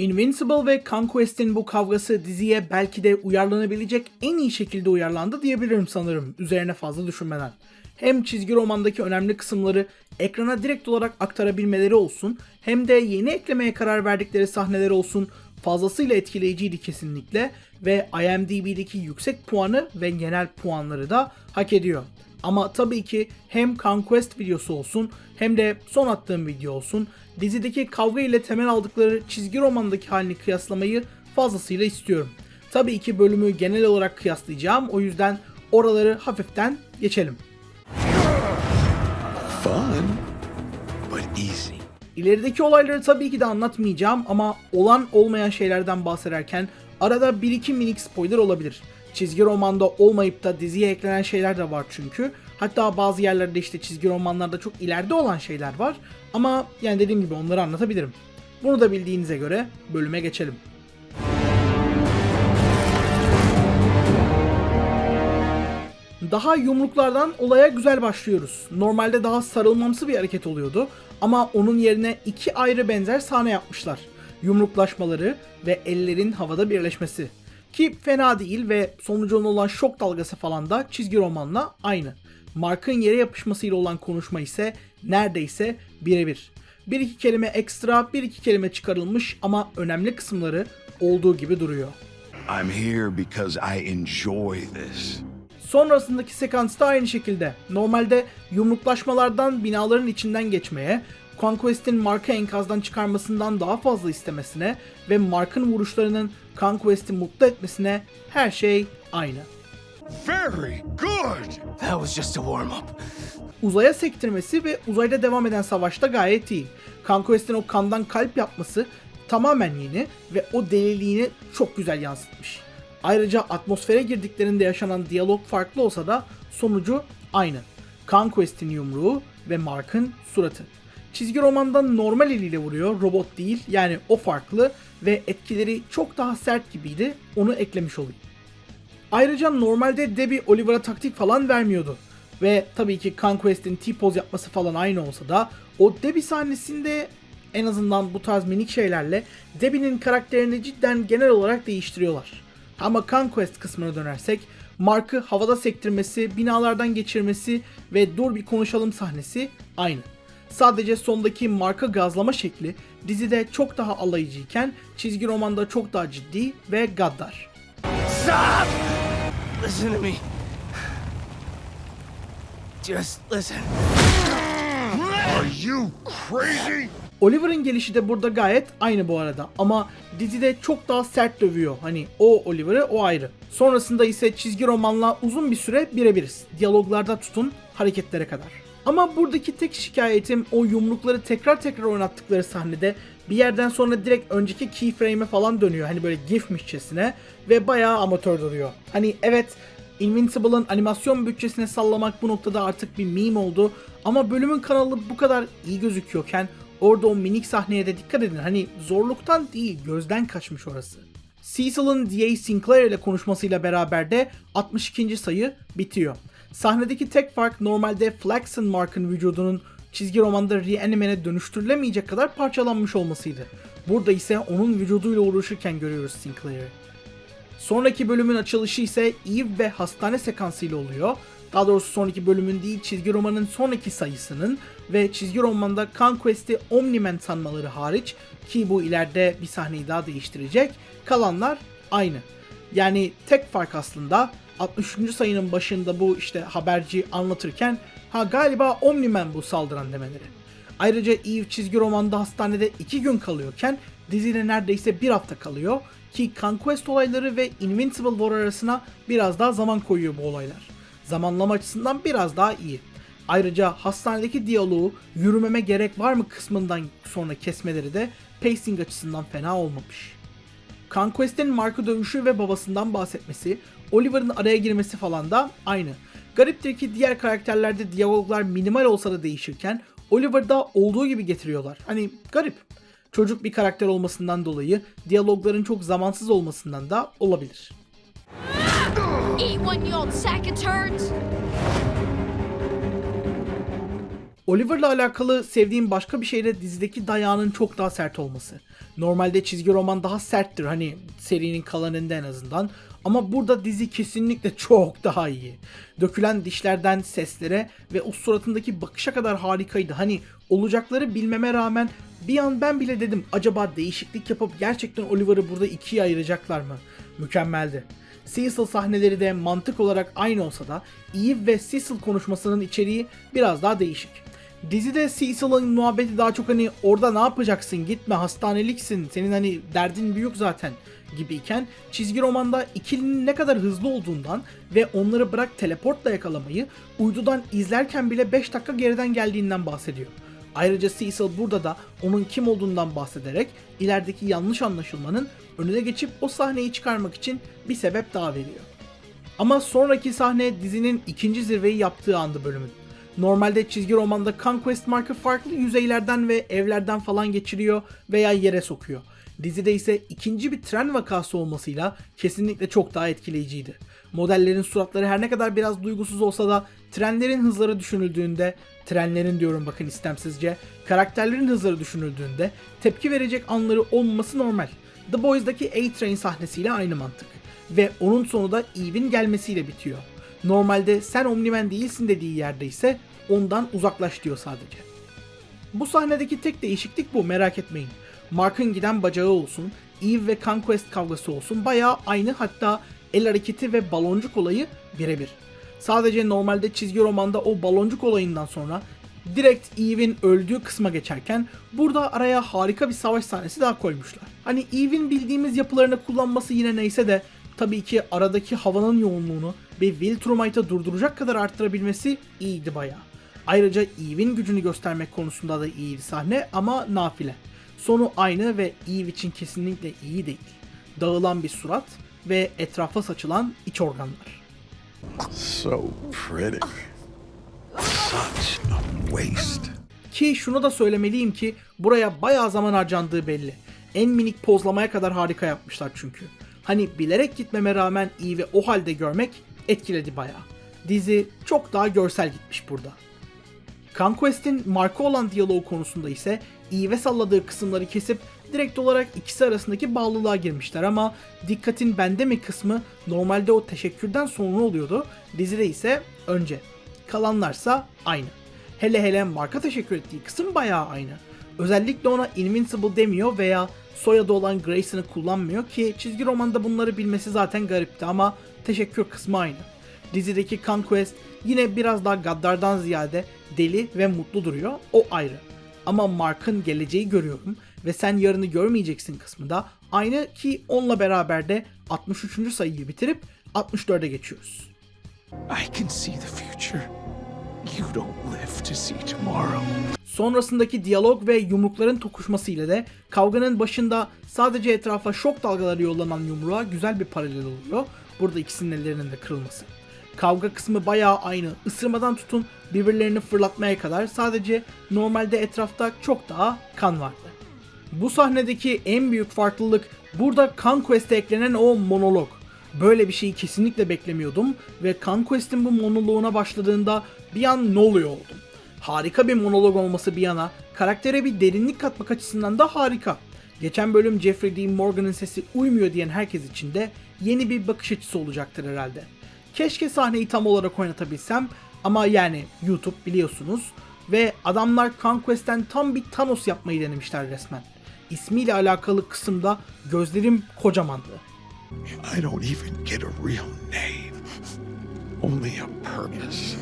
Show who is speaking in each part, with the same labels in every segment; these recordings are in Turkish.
Speaker 1: Invincible ve Conquest'in bu kavgası diziye belki de uyarlanabilecek en iyi şekilde uyarlandı diyebilirim sanırım üzerine fazla düşünmeden. Hem çizgi romandaki önemli kısımları ekrana direkt olarak aktarabilmeleri olsun hem de yeni eklemeye karar verdikleri sahneler olsun fazlasıyla etkileyiciydi kesinlikle ve IMDb'deki yüksek puanı ve genel puanları da hak ediyor. Ama tabii ki hem Conquest videosu olsun hem de son attığım video olsun dizideki kavga ile temel aldıkları çizgi romandaki halini kıyaslamayı fazlasıyla istiyorum. Tabii ki bölümü genel olarak kıyaslayacağım o yüzden oraları hafiften geçelim.
Speaker 2: Fun, but easy.
Speaker 1: İlerideki olayları tabii ki de anlatmayacağım ama olan olmayan şeylerden bahsederken arada bir iki minik spoiler olabilir. Çizgi romanda olmayıp da diziye eklenen şeyler de var çünkü. Hatta bazı yerlerde işte çizgi romanlarda çok ileride olan şeyler var. Ama yani dediğim gibi onları anlatabilirim. Bunu da bildiğinize göre bölüme geçelim. Daha yumruklardan olaya güzel başlıyoruz. Normalde daha sarılmamsı bir hareket oluyordu ama onun yerine iki ayrı benzer sahne yapmışlar. Yumruklaşmaları ve ellerin havada birleşmesi. Ki fena değil ve sonucunda olan şok dalgası falan da çizgi romanla aynı. Mark'ın yere yapışmasıyla olan konuşma ise neredeyse birebir. Bir iki kelime ekstra, bir iki kelime çıkarılmış ama önemli kısımları olduğu gibi duruyor.
Speaker 2: I'm here because I enjoy this.
Speaker 1: Sonrasındaki sekans da aynı şekilde. Normalde yumruklaşmalardan binaların içinden geçmeye, Conquest'in Mark'ı enkazdan çıkarmasından daha fazla istemesine ve Mark'ın vuruşlarının Conquest'i mutlu etmesine her şey aynı.
Speaker 2: Very good.
Speaker 3: That was just a warm up.
Speaker 1: Uzaya sektirmesi ve uzayda devam eden savaşta gayet iyi. Conquest'in o kandan kalp yapması tamamen yeni ve o deliliğini çok güzel yansıtmış. Ayrıca atmosfere girdiklerinde yaşanan diyalog farklı olsa da sonucu aynı. Conquest'in yumruğu ve Mark'ın suratı. Çizgi romandan normal eliyle vuruyor, robot değil. Yani o farklı ve etkileri çok daha sert gibiydi. Onu eklemiş olayım. Ayrıca normalde Debbie Oliver'a taktik falan vermiyordu. Ve tabii ki Conquest'in T-pose yapması falan aynı olsa da o Debbie sahnesinde en azından bu tarz minik şeylerle Debbie'nin karakterini cidden genel olarak değiştiriyorlar. Ama Conquest kısmına dönersek Mark'ı havada sektirmesi, binalardan geçirmesi ve dur bir konuşalım sahnesi aynı. Sadece sondaki Mark'ı gazlama şekli dizide çok daha alaycıyken çizgi romanda çok daha ciddi ve gaddar.
Speaker 3: Stop! Listen to me. Just listen.
Speaker 2: Are you crazy?
Speaker 1: Oliver'ın gelişi de burada gayet aynı bu arada ama dizide çok daha sert dövüyor. Hani o Oliver'ı o ayrı. Sonrasında ise çizgi romanla uzun bir süre birebiriz. Diyaloglarda tutun hareketlere kadar. Ama buradaki tek şikayetim o yumrukları tekrar tekrar oynattıkları sahnede bir yerden sonra direkt önceki keyframe'e falan dönüyor. Hani böyle gifmişçesine ve bayağı amatör duruyor. Hani evet Invincible'ın animasyon bütçesine sallamak bu noktada artık bir meme oldu. Ama bölümün kanalı bu kadar iyi gözüküyorken orada o minik sahneye de dikkat edin. Hani zorluktan değil gözden kaçmış orası. Cecil'ın D.A. Sinclair ile konuşmasıyla beraber de 62. sayı bitiyor. Sahnedeki tek fark normalde Flaxen Mark'ın vücudunun çizgi romanda reanime'e dönüştürülemeyecek kadar parçalanmış olmasıydı. Burada ise onun vücuduyla uğraşırken görüyoruz Sinclair'i. Sonraki bölümün açılışı ise Eve ve hastane sekansıyla oluyor. Daha doğrusu sonraki bölümün değil çizgi romanın sonraki sayısının ve çizgi romanda Conquest'i Omni-Man sanmaları hariç ki bu ileride bir sahneyi daha değiştirecek kalanlar aynı. Yani tek fark aslında 63. sayının başında bu işte haberci anlatırken ha galiba Omni-Man bu saldıran demeleri. Ayrıca Eve çizgi romanda hastanede 2 gün kalıyorken dizide neredeyse bir hafta kalıyor ki Conquest olayları ve Invincible War arasına biraz daha zaman koyuyor bu olaylar. Zamanlama açısından biraz daha iyi. Ayrıca hastanedeki diyaloğu yürümeme gerek var mı kısmından sonra kesmeleri de pacing açısından fena olmamış. Conquest'in Mark'ı dövüşü ve babasından bahsetmesi, Oliver'ın araya girmesi falan da aynı. Gariptir ki diğer karakterlerde diyaloglar minimal olsa da değişirken Oliver'da olduğu gibi getiriyorlar. Hani garip. Çocuk bir karakter olmasından dolayı diyalogların çok zamansız olmasından da olabilir.
Speaker 4: Eat one, you old sack of turds!
Speaker 1: Oliver'la alakalı sevdiğim başka bir şey de dizideki dayağının çok daha sert olması. Normalde çizgi roman daha serttir hani serinin kalanında en azından. Ama burada dizi kesinlikle çok daha iyi. Dökülen dişlerden seslere ve o suratındaki bakışa kadar harikaydı. Hani olacakları bilmeme rağmen bir an ben bile dedim acaba değişiklik yapıp gerçekten Oliver'ı burada ikiye ayıracaklar mı? Mükemmeldi. Cecil sahneleri de mantık olarak aynı olsa da Eve ve Cecil konuşmasının içeriği biraz daha değişik. Dizide Cecil'ın muhabbeti daha çok hani orada ne yapacaksın gitme hastaneliksin senin hani derdin büyük zaten gibiyken çizgi romanda ikilinin ne kadar hızlı olduğundan ve onları bırak teleportla yakalamayı uydudan izlerken bile 5 dakika geriden geldiğinden bahsediyor. Ayrıca Cecil burada da onun kim olduğundan bahsederek ilerideki yanlış anlaşılmanın önüne geçip o sahneyi çıkarmak için bir sebep daha veriyor. Ama sonraki sahne dizinin ikinci zirveyi yaptığı andı bölümün. Normalde çizgi romanda Conquest markı farklı yüzeylerden ve evlerden falan geçiriyor veya yere sokuyor. Dizide ise ikinci bir tren vakası olmasıyla kesinlikle çok daha etkileyiciydi. Modellerin suratları her ne kadar biraz duygusuz olsa da trenlerin hızları düşünüldüğünde, trenlerin diyorum bakın istemsizce, karakterlerin hızları düşünüldüğünde tepki verecek anları olmaması normal. The Boys'daki A-Train sahnesiyle aynı mantık. Ve onun sonu da Eve'in gelmesiyle bitiyor. Normalde sen Omni-Man değilsin dediği yerde ise ondan uzaklaş diyor sadece. Bu sahnedeki tek değişiklik bu merak etmeyin. Mark'ın giden bacağı olsun, Eve ve Conquest kavgası olsun bayağı aynı hatta el hareketi ve baloncuk olayı birebir. Sadece normalde çizgi romanda o baloncuk olayından sonra direkt Eve'in öldüğü kısma geçerken burada araya harika bir savaş sahnesi daha koymuşlar. Hani Eve'in bildiğimiz yapılarını kullanması yine neyse de tabii ki aradaki havanın yoğunluğunu ve Will Trummight'ı durduracak kadar arttırabilmesi iyiydi bayağı. Ayrıca Eve'in gücünü göstermek konusunda da iyiydi sahne ama nafile. Sonu aynı ve Eve için kesinlikle iyi değil. Dağılan bir surat ve etrafa saçılan iç organlar.
Speaker 2: So pretty. Such a waste.
Speaker 1: Ki şunu da söylemeliyim ki buraya bayağı zaman harcandığı belli. En minik pozlamaya kadar harika yapmışlar çünkü. Hani bilerek gitmeme rağmen iyi ve o halde görmek etkiledi bayağı. Dizi çok daha görsel gitmiş burada. Conquest'in marka olan diyaloğu konusunda ise iyi ve salladığı kısımları kesip direkt olarak ikisi arasındaki bağlılığa girmişler ama dikkatin bende mi kısmı normalde o teşekkürden sonra oluyordu. Dizide ise önce. Kalanlarsa aynı. Hele hele marka teşekkür ettiği kısım bayağı aynı. Özellikle ona Invincible demiyor veya soyadı olan Grayson'ı kullanmıyor ki çizgi romanda bunları bilmesi zaten garipti ama teşekkür kısmı aynı. Dizideki Conquest yine biraz daha gaddardan ziyade deli ve mutlu duruyor. O ayrı. Ama Mark'ın geleceği görüyorum ve sen yarını görmeyeceksin kısmı da aynı ki onunla beraber de 63. sayıyı bitirip 64'e geçiyoruz.
Speaker 3: I can see the future. You don't live to see tomorrow.
Speaker 1: Sonrasındaki diyalog ve yumrukların tokuşması ile de kavganın başında sadece etrafa şok dalgaları yollanan yumruğa güzel bir paralel oluyor. Burada ikisinin ellerinin de kırılması. Kavga kısmı bayağı aynı. Isırmadan tutun birbirlerini fırlatmaya kadar sadece normalde etrafta çok daha kan vardı. Bu sahnedeki en büyük farklılık burada Conquest'e eklenen o monolog. Böyle bir şeyi kesinlikle beklemiyordum ve Conquest'in bu monoloğuna başladığında bir an ne oluyor oldum. Harika bir monolog olması bir yana karaktere bir derinlik katmak açısından da harika. Geçen bölüm Jeffrey Dean Morgan'ın sesi uymuyor diyen herkes için de yeni bir bakış açısı olacaktır herhalde. Keşke sahneyi tam olarak oynatabilsem ama yani YouTube biliyorsunuz ve adamlar Conquest'ten tam bir Thanos yapmayı denemişler resmen. İsmiyle alakalı kısımda gözlerim kocamandı.
Speaker 2: I don't even get a real name. Only a purpose.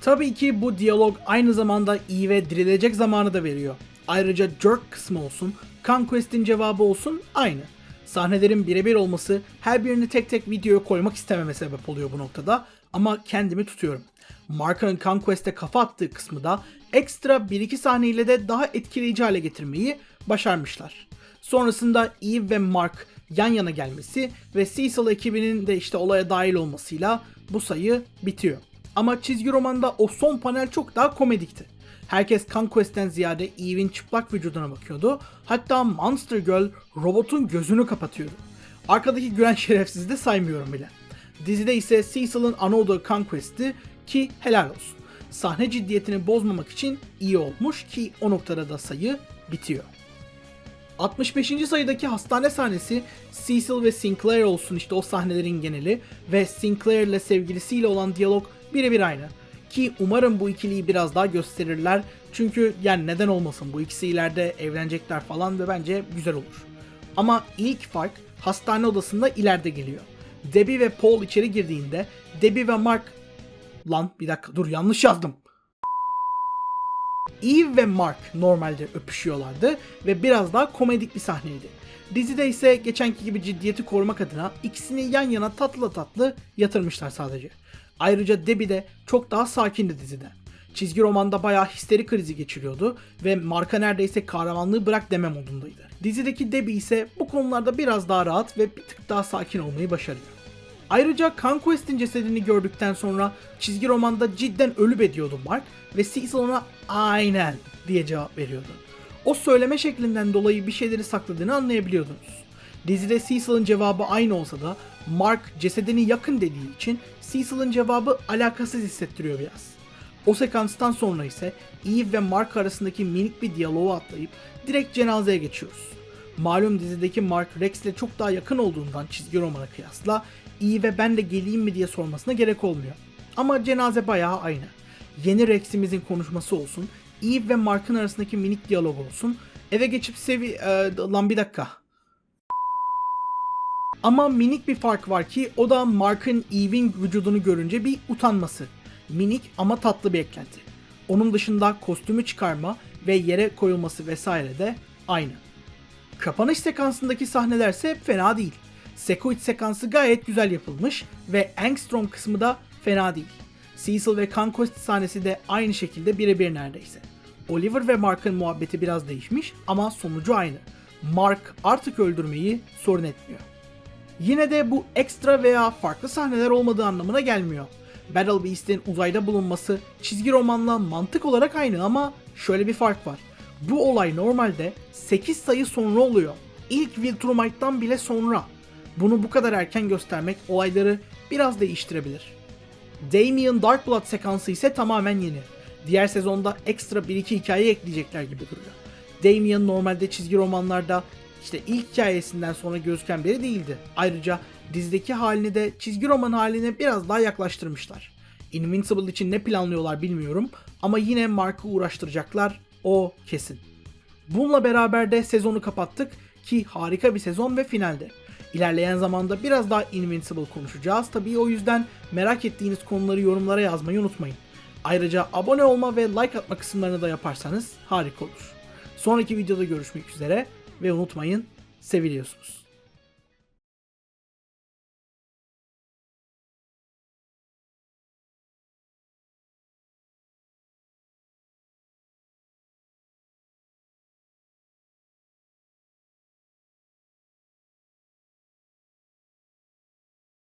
Speaker 1: Tabii ki bu diyalog aynı zamanda iyi ve dirilecek zamanı da veriyor. Ayrıca jerk kısmı olsun, Conquest'in cevabı olsun aynı. Sahnelerin birebir olması her birini tek tek videoya koymak istememe sebep oluyor bu noktada ama kendimi tutuyorum. Marka'nın Conquest'e kafa attığı kısmı da ekstra 1-2 sahneyle de daha etkileyici hale getirmeyi başarmışlar. Sonrasında Eve ve Mark yan yana gelmesi ve Cecil ekibinin de işte olaya dahil olmasıyla bu sayı bitiyor. Ama çizgi romanda o son panel çok daha komedikti. Herkes Conquest'ten ziyade Eve'in çıplak vücuduna bakıyordu. Hatta Monster Girl robotun gözünü kapatıyordu. Arkadaki gülen şerefsizi de saymıyorum bile. Dizide ise Cecil'ın ana odağı Conquest'ti ki helal olsun. sahne ciddiyetini bozmamak için iyi olmuş ki o noktada da sayı bitiyor. 65. sayıdaki hastane sahnesi Cecil ve Sinclair olsun işte o sahnelerin geneli ve Sinclair ile sevgilisiyle olan diyalog birebir aynı. Ki umarım bu ikiliyi biraz daha gösterirler. Çünkü yani neden olmasın bu ikisi ileride evlenecekler falan ve bence güzel olur. Ama ilk fark hastane odasında ileride geliyor. Debbie ve Paul içeri girdiğinde Debbie ve Mark... Lan bir dakika dur yanlış yazdım. Eve ve Mark normalde öpüşüyorlardı ve biraz daha komedik bir sahneydi. Dizide ise geçenki gibi ciddiyeti korumak adına ikisini yan yana tatlı tatlı yatırmışlar sadece. Ayrıca Debbie de çok daha sakindi dizide. Çizgi romanda bayağı histeri krizi geçiriyordu ve Mark'a neredeyse kahramanlığı bırak deme modundaydı. Dizideki Debbie ise bu konularda biraz daha rahat ve bir tık daha sakin olmayı başarıyor. Ayrıca Conquest'in cesedini gördükten sonra çizgi romanda cidden ölüp ediyordu Mark ve Cecil ona aynen diye cevap veriyordu. O söyleme şeklinden dolayı bir şeyleri sakladığını anlayabiliyordunuz. Dizide Cecil'in cevabı aynı olsa da Mark cesedini yakın dediği için Cecil'in cevabı alakasız hissettiriyor biraz. O sekanstan sonra ise Eve ve Mark arasındaki minik bir diyaloğu atlayıp direkt cenazeye geçiyoruz. Malum dizideki Mark Rex ile çok daha yakın olduğundan çizgi romana kıyasla iyi ve ben de geleyim mi diye sormasına gerek olmuyor. Ama cenaze bayağı aynı. Yeni Rex'imizin konuşması olsun, Eve ve Mark'ın arasındaki minik diyalog olsun, eve geçip sevi... e, lan bir dakika. Ama minik bir fark var ki o da Mark'ın Eve'in vücudunu görünce bir utanması. Minik ama tatlı bir eklenti. Onun dışında kostümü çıkarma ve yere koyulması vesaire de aynı. Kapanış sekansındaki sahnelerse fena değil. Sekoic sekansı gayet güzel yapılmış ve Angstrom kısmı da fena değil. Cecil ve Conquest sahnesi de aynı şekilde birebir neredeyse. Oliver ve Mark'ın muhabbeti biraz değişmiş ama sonucu aynı. Mark artık öldürmeyi sorun etmiyor. Yine de bu ekstra veya farklı sahneler olmadığı anlamına gelmiyor. Battle Beast'in uzayda bulunması çizgi romanla mantık olarak aynı ama şöyle bir fark var. Bu olay normalde 8 sayı sonra oluyor. İlk Viltrumite'dan bile sonra. Bunu bu kadar erken göstermek olayları biraz değiştirebilir. Damien Darkblood sekansı ise tamamen yeni. Diğer sezonda ekstra 1-2 hikaye ekleyecekler gibi duruyor. Damien normalde çizgi romanlarda işte ilk hikayesinden sonra gözüken biri değildi. Ayrıca dizideki halini de çizgi roman haline biraz daha yaklaştırmışlar. Invincible için ne planlıyorlar bilmiyorum ama yine Mark'ı uğraştıracaklar o kesin. Bununla beraber de sezonu kapattık ki harika bir sezon ve finalde. İlerleyen zamanda biraz daha Invincible konuşacağız. Tabii o yüzden merak ettiğiniz konuları yorumlara yazmayı unutmayın. Ayrıca abone olma ve like atma kısımlarını da yaparsanız harika olur. Sonraki videoda görüşmek üzere ve unutmayın seviliyorsunuz.